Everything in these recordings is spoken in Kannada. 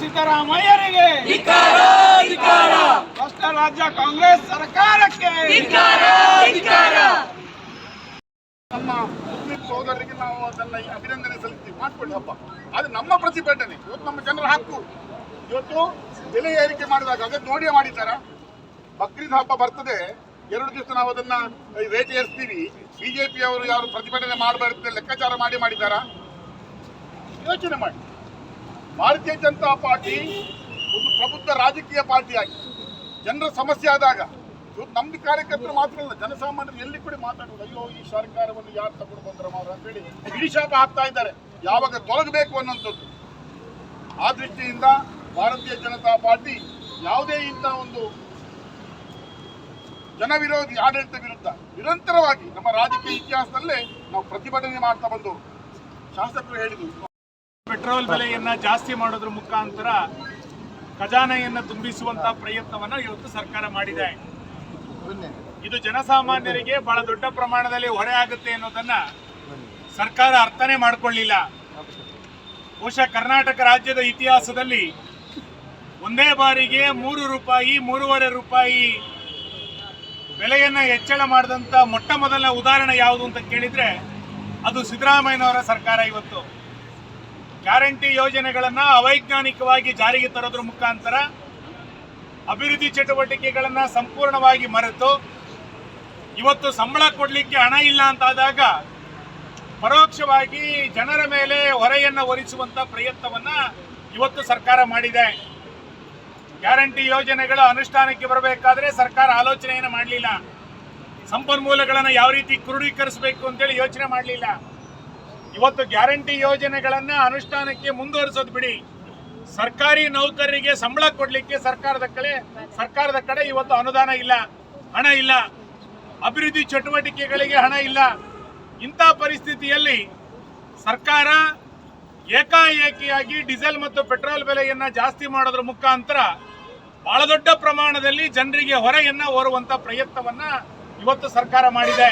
ಸಿದ್ದರಾಮಯ್ಯರಿಗೆ. ರಾಷ್ಟ್ರ ರಾಜ್ಯ ಕಾಂಗ್ರೆಸ್ ಸರ್ಕಾರಕ್ಕೆ. ನಮ್ಮ ಮುಸ್ಲಿಂ ಸೋದರರಿಗೆ ನಾವು ಅದನ್ನ ಅಭಿನಂದನೆ ಸಲ್ಲಿಸ್ತೀವಿ ಮಾಡ್ಕೊಳ್ಳಿ ಹಬ್ಬ. ಅದು ನಮ್ಮ ಪ್ರತಿಭಟನೆ. ಇವತ್ತು ನಮ್ಮ ಜನರ ಹಕ್ಕು. ಇವತ್ತು ಬೆಲೆ ಏರಿಕೆ ಮಾಡಿದಾಗ ಅದನ್ನು ನೋಡಿಯೇ ಮಾಡಿದ್ದಾರ? ಬಕ್ರೀದ್ ಹಬ್ಬ ಬರ್ತದೆ. ಎರಡು ದಿವಸ ನಾವು ಅದನ್ನ ರೇಟ್ ಏರಿಸ್ತೀವಿ. ಬಿಜೆಪಿ ಅವರು ಯಾರು ಪ್ರತಿಭಟನೆ ಮಾಡಬಾರ್ದು ಲೆಕ್ಕಾಚಾರ ಮಾಡಿ ಮಾಡಿದ್ದಾರಾ? ಯೋಚನೆ ಮಾಡಿ. ಭಾರತೀಯ ಜನತಾ ಪಾರ್ಟಿ ಒಂದು ಪ್ರಬುದ್ಧ ರಾಜಕೀಯ ಪಾರ್ಟಿ ಆಗಿ ಜನರ ಸಮಸ್ಯೆ ಆದಾಗ ಇವತ್ತು ನಮ್ದು ಕಾರ್ಯಕರ್ತರು ಮಾತ್ರ ಅಲ್ಲ, ಜನಸಾಮಾನ್ಯರು ಎಲ್ಲಿ ಕೂಡ ಮಾತಾಡೋದು, ಅಯ್ಯೋ, ಈ ಸರ್ಕಾರವನ್ನು ಯಾರು ತಗೊಂಡು ಬಂದ್ರ ಅವರು ಅಂತೇಳಿ ಹಿಡಿಶಾಪ ಹಾಕ್ತಾ ಇದ್ದಾರೆ. ಯಾವಾಗ ತೊಲಗಬೇಕು ಅನ್ನೋಂಥದ್ದು. ಆ ದೃಷ್ಟಿಯಿಂದ ಭಾರತೀಯ ಜನತಾ ಪಾರ್ಟಿ ಯಾವುದೇ ಇಂಥ ಒಂದು ಜನವಿರೋಧಿ ಆಡಳಿತ ವಿರುದ್ಧ ನಿರಂತರವಾಗಿ ನಮ್ಮ ರಾಜಕೀಯ ಇತಿಹಾಸದಲ್ಲೇ ನಾವು ಪ್ರತಿಭಟನೆ ಮಾಡ್ತಾ ಬಂದು ಶಾಸಕರು ಹೇಳಿದ್ರು. ಪೆಟ್ರೋಲ್ ಬೆಲೆಯನ್ನ ಜಾಸ್ತಿ ಮಾಡೋದ್ರ ಮುಖಾಂತರ ಖಜಾನೆಯನ್ನ ತುಂಬಿಸುವಂತ ಪ್ರಯತ್ನವನ್ನ ಇವತ್ತು ಸರ್ಕಾರ ಮಾಡಿದೆ. ಇದು ಜನಸಾಮಾನ್ಯರಿಗೆ ಬಹಳ ದೊಡ್ಡ ಪ್ರಮಾಣದಲ್ಲಿ ಹೊರೆ ಆಗುತ್ತೆ ಅನ್ನೋದನ್ನ ಸರ್ಕಾರ ಅರ್ಥನೇ ಮಾಡಿಕೊಳ್ಳಿಲ್ಲ. ಬಹುಶಃ ಕರ್ನಾಟಕ ರಾಜ್ಯದ ಇತಿಹಾಸದಲ್ಲಿ ಒಂದೇ ಬಾರಿಗೆ ಮೂರು ರೂಪಾಯಿ, ಮೂರುವರೆ ರೂಪಾಯಿ ಬೆಲೆಯನ್ನ ಹೆಚ್ಚಳ ಮಾಡಿದಂತ ಮೊಟ್ಟ ಮೊದಲ ಉದಾಹರಣೆ ಯಾವುದು ಅಂತ ಕೇಳಿದ್ರೆ ಅದು ಸಿದ್ದರಾಮಯ್ಯನವರ ಸರ್ಕಾರ ಇವತ್ತು. ಗ್ಯಾರಂಟಿ ಯೋಜನೆಗಳನ್ನು ಅವೈಜ್ಞಾನಿಕವಾಗಿ ಜಾರಿಗೆ ತರೋದ್ರ ಮುಖಾಂತರ ಅಭಿವೃದ್ಧಿ ಚಟುವಟಿಕೆಗಳನ್ನು ಸಂಪೂರ್ಣವಾಗಿ ಮರೆತು ಇವತ್ತು ಸಂಬಳ ಕೊಡ್ಲಿಕ್ಕೆ ಹಣ ಇಲ್ಲ ಅಂತಾದಾಗ ಪರೋಕ್ಷವಾಗಿ ಜನರ ಮೇಲೆ ಹೊರೆಯನ್ನ ಹೊರಿಸುವಂತ ಪ್ರಯತ್ನವನ್ನ ಇವತ್ತು ಸರ್ಕಾರ ಮಾಡಿದೆ. ಗ್ಯಾರಂಟಿ ಯೋಜನೆಗಳ ಅನುಷ್ಠಾನಕ್ಕೆ ಬರಬೇಕಾದ್ರೆ ಸರ್ಕಾರ ಆಲೋಚನೆಯನ್ನು ಮಾಡಲಿಲ್ಲ. ಸಂಪನ್ಮೂಲಗಳನ್ನು ಯಾವ ರೀತಿ ಕ್ರೋಢೀಕರಿಸಬೇಕು ಅಂತೇಳಿ ಯೋಚನೆ ಮಾಡಲಿಲ್ಲ. ಇವತ್ತು ಗ್ಯಾರಂಟಿ ಯೋಜನೆಗಳನ್ನ ಅನುಷ್ಠಾನಕ್ಕೆ ಮುಂದುವರಿಸೋದು ಬಿಡಿ. ಸರ್ಕಾರಿ ನೌಕರರಿಗೆ ಸಂಬಳ ಕೊಡಲಿಕ್ಕೆ ಸರ್ಕಾರದ ಕಡೆ ಸರ್ಕಾರದ ಕಡೆ ಇವತ್ತು ಅನುದಾನ ಇಲ್ಲ, ಹಣ ಇಲ್ಲ. ಅಭಿವೃದ್ಧಿ ಚಟುವಟಿಕೆಗಳಿಗೆ ಹಣ ಇಲ್ಲ. ಇಂಥ ಪರಿಸ್ಥಿತಿಯಲ್ಲಿ ಸರ್ಕಾರ ಏಕಾಏಕಿಯಾಗಿ ಡೀಸೆಲ್ ಮತ್ತು ಪೆಟ್ರೋಲ್ ಬೆಲೆಯನ್ನ ಜಾಸ್ತಿ ಮಾಡೋದ್ರ ಮುಖಾಂತರ ಬಹಳ ದೊಡ್ಡ ಪ್ರಮಾಣದಲ್ಲಿ ಜನರಿಗೆ ಹೊರೆಯನ್ನು ಹೊರುವಂಥ ಪ್ರಯತ್ನವನ್ನ ಇವತ್ತು ಸರ್ಕಾರ ಮಾಡಿದೆ.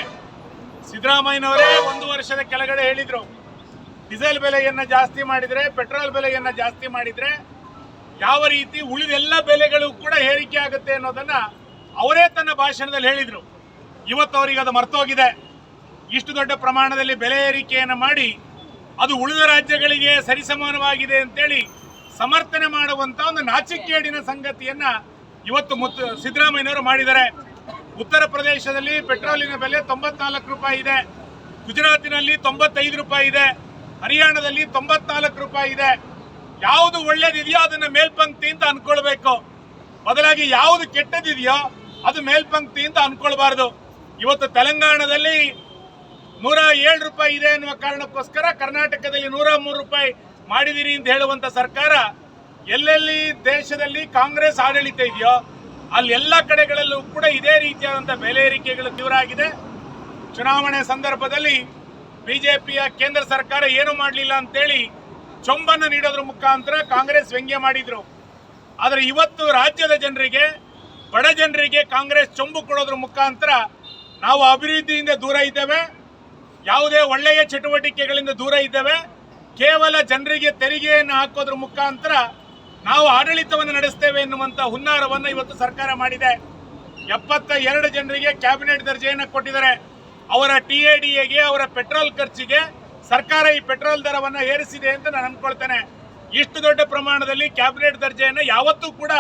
ಸಿದ್ದರಾಮಯ್ಯನವರೇ ಒಂದು ವರ್ಷದ ಕೆಳಗಡೆ ಹೇಳಿದರು. ಡೀಸೆಲ್ ಬೆಲೆಯನ್ನ ಜಾಸ್ತಿ ಮಾಡಿದ್ರೆ, ಪೆಟ್ರೋಲ್ ಬೆಲೆಯನ್ನ ಜಾಸ್ತಿ ಮಾಡಿದ್ರೆ ಯಾವ ರೀತಿ ಉಳಿದೆಲ್ಲ ಬೆಲೆಗಳು ಕೂಡ ಏರಿಕೆ ಆಗುತ್ತೆ ಅನ್ನೋದನ್ನ ಅವರೇ ತನ್ನ ಭಾಷಣದಲ್ಲಿ ಹೇಳಿದರು. ಇವತ್ತು ಅವರಿಗೆ ಅದು ಮರ್ತೋಗಿದೆ. ಇಷ್ಟು ದೊಡ್ಡ ಪ್ರಮಾಣದಲ್ಲಿ ಬೆಲೆ ಏರಿಕೆಯನ್ನು ಮಾಡಿ ಅದು ಉಳಿದ ರಾಜ್ಯಗಳಿಗೆ ಸರಿಸಮಾನವಾಗಿದೆ ಅಂತೇಳಿ ಸಮರ್ಥನೆ ಮಾಡುವಂತ ಒಂದು ನಾಚಿಕೇಡಿನ ಸಂಗತಿಯನ್ನು ಇವತ್ತು ಮುತ್ತು ಸಿದ್ದರಾಮಯ್ಯನವರು ಮಾಡಿದ್ದಾರೆ. ಉತ್ತರ ಪ್ರದೇಶದಲ್ಲಿ ಪೆಟ್ರೋಲಿನ ಬೆಲೆ ತೊಂಬತ್ನಾಲ್ಕು ರೂಪಾಯಿ ಇದೆ. ಗುಜರಾತಿನಲ್ಲಿ ತೊಂಬತ್ತೈದು ರೂಪಾಯಿ ಇದೆ. ಹರಿಯಾಣದಲ್ಲಿ ತೊಂಬತ್ನಾಲ್ಕು ರೂಪಾಯಿ ಇದೆ. ಯಾವುದು ಒಳ್ಳೇದಿದೆಯೋ ಅದನ್ನ ಮೇಲ್ಪಂಕ್ತಿ ಅಂತ ಅನ್ಕೊಳ್ಬೇಕು. ಬದಲಾಗಿ ಯಾವುದು ಕೆಟ್ಟದಿದೆಯೋ ಅದು ಮೇಲ್ಪಂಕ್ತಿ ಅಂತ ಅನ್ಕೊಳ್ಬಾರ್ದು. ಇವತ್ತು ತೆಲಂಗಾಣದಲ್ಲಿ ನೂರ ಏಳು ರೂಪಾಯಿ ಇದೆ ಎನ್ನುವ ಕಾರಣಕ್ಕೋಸ್ಕರ ಕರ್ನಾಟಕದಲ್ಲಿ ನೂರ ಮೂರು ರೂಪಾಯಿ ಮಾಡಿದಿರಿ ಅಂತ ಹೇಳುವಂತ ಸರ್ಕಾರ ಎಲ್ಲೆಲ್ಲಿ ದೇಶದಲ್ಲಿ ಕಾಂಗ್ರೆಸ್ ಆಡಳಿತ ಇದೆಯೋ ಅಲ್ಲಿ ಎಲ್ಲ ಕಡೆಗಳಲ್ಲೂ ಕೂಡ ಇದೇ ರೀತಿಯಾದಂಥ ಬೆಲೆ ಏರಿಕೆಗಳು ತೀವ್ರ ಆಗಿದೆ ಚುನಾವಣೆ ಸಂದರ್ಭದಲ್ಲಿ ಬಿಜೆಪಿಯ ಕೇಂದ್ರ ಸರ್ಕಾರ ಏನು ಮಾಡಲಿಲ್ಲ ಅಂತೇಳಿ ಚೊಂಬನ್ನು ನೀಡೋದ್ರ ಮುಖಾಂತರ ಕಾಂಗ್ರೆಸ್ ವ್ಯಂಗ್ಯ ಮಾಡಿದ್ರು. ಆದರೆ ಇವತ್ತು ರಾಜ್ಯದ ಜನರಿಗೆ, ಬಡ ಜನರಿಗೆ ಕಾಂಗ್ರೆಸ್ ಚೊಂಬು ಕೊಡೋದ್ರ ಮುಖಾಂತರ ನಾವು ಅಭಿವೃದ್ಧಿಯಿಂದ ದೂರ ಇದ್ದೇವೆ. ಯಾವುದೇ ಒಳ್ಳೆಯ ಚಟುವಟಿಕೆಗಳಿಂದ ದೂರ ಇದ್ದೇವೆ. ಕೇವಲ ಜನರಿಗೆ ತೆರಿಗೆಯನ್ನು ಹಾಕೋದ್ರ ಮುಖಾಂತರ ನಾವು ಆಡಳಿತವನ್ನು ನಡೆಸ್ತೇವೆ ಎನ್ನುವಂತ ಹುನ್ನಾರವನ್ನು ಇವತ್ತು ಸರ್ಕಾರ ಮಾಡಿದೆ. ಎಪ್ಪತ್ತ ಎರಡು ಜನರಿಗೆ ಕ್ಯಾಬಿನೆಟ್ ದರ್ಜೆಯನ್ನು ಕೊಟ್ಟಿದ್ದಾರೆ. ಅವರ ಟಿ ಎ ಡಿ ಎಗೆ, ಅವರ ಪೆಟ್ರೋಲ್ ಖರ್ಚಿಗೆ ಸರ್ಕಾರ ಈ ಪೆಟ್ರೋಲ್ ದರವನ್ನು ಏರಿಸಿದೆ ಅಂತ ನಾನು ಅನ್ಕೊಳ್ತೇನೆ. ಇಷ್ಟು ದೊಡ್ಡ ಪ್ರಮಾಣದಲ್ಲಿ ಕ್ಯಾಬಿನೆಟ್ ದರ್ಜೆಯನ್ನು ಯಾವತ್ತೂ ಕೂಡ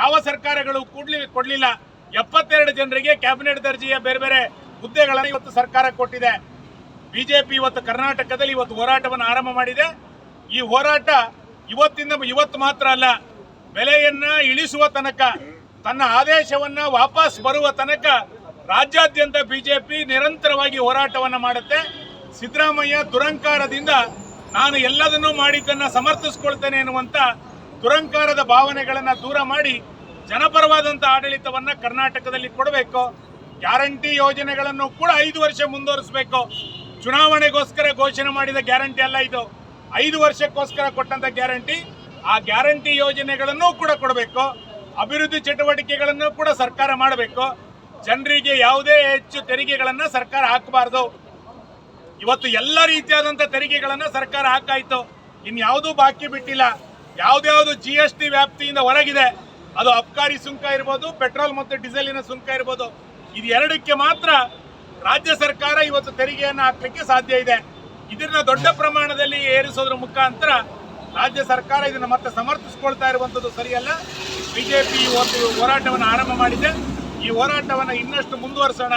ಯಾವ ಸರ್ಕಾರಗಳು ಕೂಡ್ಲಿ ಕೊಡಲಿಲ್ಲ. ಎಪ್ಪತ್ತೆರಡು ಜನರಿಗೆ ಕ್ಯಾಬಿನೆಟ್ ದರ್ಜೆಯ ಬೇರೆ ಬೇರೆ ಹುದ್ದೆಗಳನ್ನು ಇವತ್ತು ಸರ್ಕಾರ ಕೊಟ್ಟಿದೆ. ಬಿಜೆಪಿ ಇವತ್ತು ಕರ್ನಾಟಕದಲ್ಲಿ ಇವತ್ತು ಹೋರಾಟವನ್ನು ಆರಂಭ ಮಾಡಿದೆ. ಈ ಹೋರಾಟ ಇವತ್ತಿಂದ ಇವತ್ತು ಮಾತ್ರ ಅಲ್ಲ, ಬೆಲೆಯನ್ನ ಇಳಿಸುವ ತನಕ, ತನ್ನ ಆದೇಶವನ್ನ ವಾಪಸ್ ಬರುವ ತನಕ ರಾಜ್ಯಾದ್ಯಂತ ಬಿಜೆಪಿ ನಿರಂತರವಾಗಿ ಹೋರಾಟವನ್ನ ಮಾಡುತ್ತೆ. ಸಿದ್ದರಾಮಯ್ಯ ದುರಂಕಾರದಿಂದ ನಾನು ಎಲ್ಲದನ್ನೂ ಮಾಡಿದ್ದನ್ನ ಸಮರ್ಥಿಸ್ಕೊಳ್ತೇನೆ ಎನ್ನುವಂತ ದುರಂಕಾರದ ಭಾವನೆಗಳನ್ನ ದೂರ ಮಾಡಿ ಜನಪರವಾದಂತ ಆಡಳಿತವನ್ನ ಕರ್ನಾಟಕದಲ್ಲಿ ಕೊಡಬೇಕು. ಗ್ಯಾರಂಟಿ ಯೋಜನೆಗಳನ್ನು ಕೂಡ ಐದು ವರ್ಷ ಮುಂದುವರಿಸಬೇಕು. ಚುನಾವಣೆಗೋಸ್ಕರ ಘೋಷಣೆ ಮಾಡಿದ ಗ್ಯಾರಂಟಿ ಅಲ್ಲ ಇದು. ಐದು ವರ್ಷಕ್ಕೋಸ್ಕರ ಕೊಟ್ಟಂತ ಗ್ಯಾರಂಟಿ, ಆ ಗ್ಯಾರಂಟಿ ಯೋಜನೆಗಳನ್ನು ಕೂಡ ಕೊಡಬೇಕು. ಅಭಿವೃದ್ಧಿ ಚಟುವಟಿಕೆಗಳನ್ನು ಕೂಡ ಸರ್ಕಾರ ಮಾಡಬೇಕು. ಜನರಿಗೆ ಯಾವುದೇ ಹೆಚ್ಚು ತೆರಿಗೆಗಳನ್ನು ಸರ್ಕಾರ ಹಾಕಬಾರ್ದು. ಇವತ್ತು ಎಲ್ಲ ರೀತಿಯಾದಂಥ ತೆರಿಗೆಗಳನ್ನು ಸರ್ಕಾರ ಹಾಕಾಯಿತು. ಇನ್ಯಾವುದೂ ಬಾಕಿ ಬಿಟ್ಟಿಲ್ಲ. ಯಾವುದ್ಯಾವುದು ಜಿ ಎಸ್ ಟಿ ವ್ಯಾಪ್ತಿಯಿಂದ ಹೊರಗಿದೆ, ಅದು ಅಬ್ಕಾರಿ ಸುಂಕ ಇರ್ಬೋದು, ಪೆಟ್ರೋಲ್ ಮತ್ತು ಡೀಸೆಲಿನ ಸುಂಕ ಇರ್ಬೋದು. ಇದು ಎರಡಕ್ಕೆ ಮಾತ್ರ ರಾಜ್ಯ ಸರ್ಕಾರ ಇವತ್ತು ತೆರಿಗೆಯನ್ನು ಹಾಕಲಿಕ್ಕೆ ಸಾಧ್ಯ ಇದೆ. ಇದನ್ನ ದೊಡ್ಡ ಪ್ರಮಾಣದಲ್ಲಿ ಏರಿಸೋದ್ರ ಮುಖಾಂತರ ರಾಜ್ಯ ಸರ್ಕಾರ ಇದನ್ನು ಮತ್ತೆ ಸಮರ್ಥಿಸ್ಕೊಳ್ತಾ ಇರುವಂಥದ್ದು ಸರಿಯಲ್ಲ. ಬಿಜೆಪಿ ಹೋರಾಟವನ್ನು ಆರಂಭ ಮಾಡಿದೆ. ಈ ಹೋರಾಟವನ್ನು ಇನ್ನಷ್ಟು ಮುಂದುವರಿಸೋಣ.